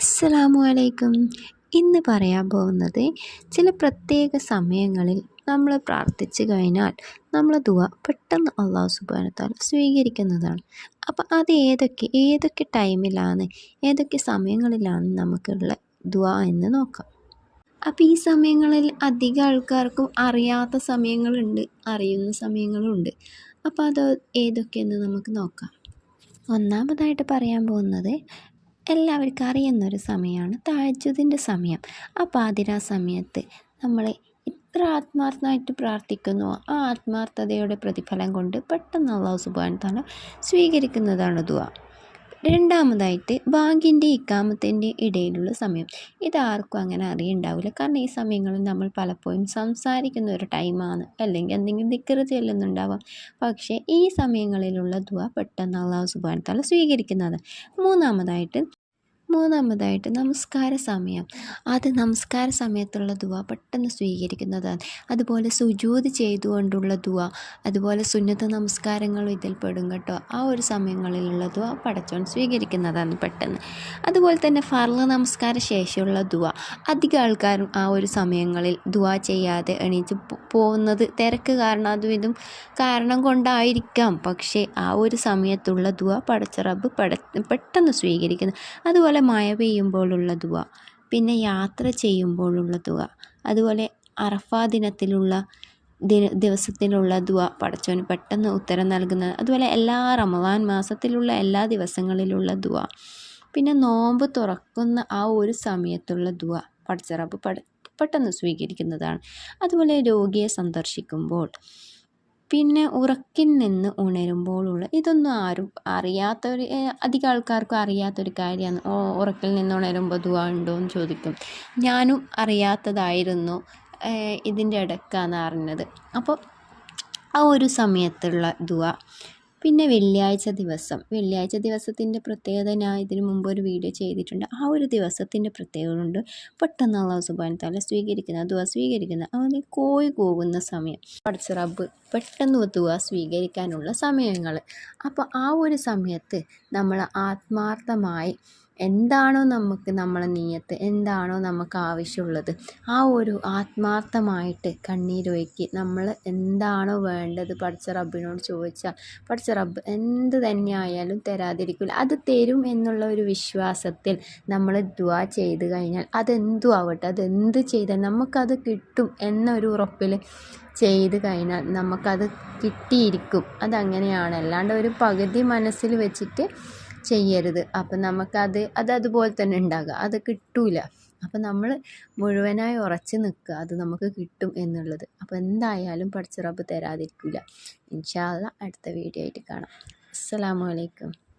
അസ്സലാമു അലൈക്കും ഇന്ന് പറയാൻ പോകുന്നത് ചില പ്രത്യേക സമയങ്ങളിൽ നമ്മൾ പ്രാർത്ഥിച്ചു കഴിഞ്ഞാൽ നമ്മൾ ദുവ പെട്ടെന്ന് അള്ളാഹു സുബാനത്താൽ സ്വീകരിക്കുന്നതാണ്. അപ്പം അത് ഏതൊക്കെ ഏതൊക്കെ ടൈമിലാണ് ഏതൊക്കെ സമയങ്ങളിലാണ് നമുക്കുള്ള ദുവ എന്ന് നോക്കാം. അപ്പോൾ ഈ സമയങ്ങളിൽ അധികം ആൾക്കാർക്കും അറിയാത്ത സമയങ്ങളുണ്ട് അറിയുന്ന സമയങ്ങളുണ്ട്. അപ്പോൾ അത് ഏതൊക്കെയെന്ന് നമുക്ക് നോക്കാം. ഒന്നാമതായിട്ട് പറയാൻ പോകുന്നത് എല്ലാവർക്കും അറിയുന്നൊരു സമയമാണ് താഴ്ചതിന്റെ സമയം. ആ പാതിരാ സമയത്ത് നമ്മൾ എത്ര ആത്മാർത്ഥമായിട്ട് പ്രാർത്ഥിക്കുന്നു. ആ ആത്മാർത്ഥതയുടെ പ്രതിഫലം കൊണ്ട് പെട്ടെന്ന് അള്ളാഹു സുബാൻ താല സ്വീകരിക്കുന്നതാണ് ദുവ രണ്ടാമതായിട്ട് ബാങ്കിന്റെ ഇക്കാമത്തിന്റെ ഇടയിലുള്ള സമയം. ഇതാർക്കും അങ്ങനെ അറിയുണ്ടാവില്ല കാരണം ഈ സമയങ്ങളിൽ നമ്മൾ പലപ്പോഴും സംസാരിക്കുന്ന ഒരു ടൈമാണ്. അല്ലെങ്കിൽ എന്തെങ്കിലും ദിക്കറ് ചെല്ലുന്നുണ്ടാവാം. പക്ഷേ ഈ സമയങ്ങളിലുള്ള ദുവ പെട്ടെന്ന് അള്ളാഹു സുബാൻ താല സ്വീകരിക്കുന്നത് മൂന്നാമതായിട്ട് മൂന്നാമതായിട്ട് നമസ്കാര സമയം. അത് നമസ്കാര സമയത്തുള്ള ദുവ പെട്ടെന്ന് സ്വീകരിക്കുന്നതാണ്. അതുപോലെ സുജൂത് ചെയ്തുകൊണ്ടുള്ള ദുവ അതുപോലെ സുന്നത്ത നമസ്കാരങ്ങൾ ഇതിൽ പെടും കേട്ടോ. ആ ഒരു സമയങ്ങളിലുള്ള ദുവ പടച്ചോൻ സ്വീകരിക്കുന്നതാണ് പെട്ടെന്ന്. അതുപോലെ തന്നെ ഫർള നമസ്കാര ശേഷമുള്ള ദുവ അധിക ആൾക്കാരും ആ ഒരു സമയങ്ങളിൽ ദുവ ചെയ്യാതെ എണീച്ച് പോകുന്നത് തിരക്ക് കാരണം അതും ഇതും കാരണം കൊണ്ടായിരിക്കാം. പക്ഷേ ആ ഒരു സമയത്തുള്ള ദുവ പടച്ച റബ്ബ് പെട്ടെന്ന് സ്വീകരിക്കുന്നു. അതുപോലെ അതുപോലെ മഴ പെയ്യുമ്പോഴുള്ള ദുവ പിന്നെ യാത്ര ചെയ്യുമ്പോഴുള്ള ദുവ അതുപോലെ അറഫാ ദിനത്തിലുള്ള ദിന ദിവസത്തിലുള്ള ദുവ പടച്ചോന് പെട്ടെന്ന് ഉത്തരം നൽകുന്ന അതുപോലെ എല്ലാ റമവാൻ മാസത്തിലുള്ള എല്ലാ ദിവസങ്ങളിലുള്ള ദുവ പിന്നെ നോമ്പ് തുറക്കുന്ന ആ ഒരു സമയത്തുള്ള ദുവ പടച്ചറബ് പെട്ടെന്ന് സ്വീകരിക്കുന്നതാണ്. അതുപോലെ രോഗിയെ സന്ദർശിക്കുമ്പോൾ പിന്നെ ഉറക്കിൽ നിന്ന് ഉണരുമ്പോഴുള്ള ഇതൊന്നും ആരും അറിയാത്തൊരു അധികം ആൾക്കാർക്കും അറിയാത്തൊരു കാര്യമാണ്. ഓ ഉറക്കിൽ നിന്ന് ഉണരുമ്പോൾ ദുവാ ഉണ്ടോ എന്ന് ചോദിക്കും. ഞാനും അറിയാത്തതായിരുന്നു ഇതിന്റെ ഇടയ്ക്കാണ് അറിഞ്ഞത്. അപ്പോൾ ആ ഒരു സമയത്തുള്ള ദുവ പിന്നെ വെള്ളിയാഴ്ച ദിവസം. വെള്ളിയാഴ്ച ദിവസത്തിന്റെ പ്രത്യേകത ഞാൻ ഇതിനു മുമ്പ് ഒരു വീഡിയോ ചെയ്തിട്ടുണ്ട്. ആ ഒരു ദിവസത്തിന്റെ പ്രത്യേകത കൊണ്ട് പെട്ടെന്ന് അള്ളാഹു സുബാൻ തല സ്വീകരിക്കുന്ന ദുവ സ്വീകരിക്കുന്ന അവന് കോഴി പോകുന്ന സമയം. പഠിച്ച റബ്ബ് പെട്ടെന്ന് ദുവ സ്വീകരിക്കാനുള്ള സമയങ്ങൾ അപ്പോൾ ആ ഒരു സമയത്ത് നമ്മൾ ആത്മാർത്ഥമായി എന്താണോ നമുക്ക് നമ്മളെ നീയത്ത് എന്താണോ നമുക്ക് ആവശ്യമുള്ളത് ആ ഒരു ആത്മാർത്ഥമായിട്ട് കണ്ണീരൊഴുക്കി നമ്മൾ എന്താണോ വേണ്ടത് പഠിച്ച റബ്ബിനോട് ചോദിച്ചാൽ പഠിച്ച റബ്ബ് എന്ത് തന്നെ ആയാലും തരാതിരിക്കില്ല അത് തരും എന്നുള്ള ഒരു വിശ്വാസത്തിൽ നമ്മൾ ദ്വാ ചെയ്ത് കഴിഞ്ഞാൽ അതെന്തും ആവട്ടെ അതെന്ത് ചെയ്താൽ നമുക്കത് കിട്ടും എന്നൊരു ഉറപ്പിൽ ചെയ്ത് കഴിഞ്ഞാൽ നമുക്കത് കിട്ടിയിരിക്കും. അതങ്ങനെയാണ്. അല്ലാണ്ട് ഒരു പകുതി മനസ്സിൽ വെച്ചിട്ട് ചെയ്യരുത്. അപ്പം നമുക്കത് അത് അതുപോലെ തന്നെ ഉണ്ടാകുക അത് കിട്ടൂല. അപ്പം നമ്മൾ മുഴുവനായി ഉറച്ച് നിൽക്കുക. അത് നമുക്ക് കിട്ടും എന്നുള്ളത്. അപ്പം എന്തായാലും പഠിച്ച റബ്ബ് തരാതിരിക്കില്ല ഇൻഷാല്ല അടുത്ത വീഡിയോ ആയിട്ട് കാണാം. അസ്സലാമു അലൈക്കും.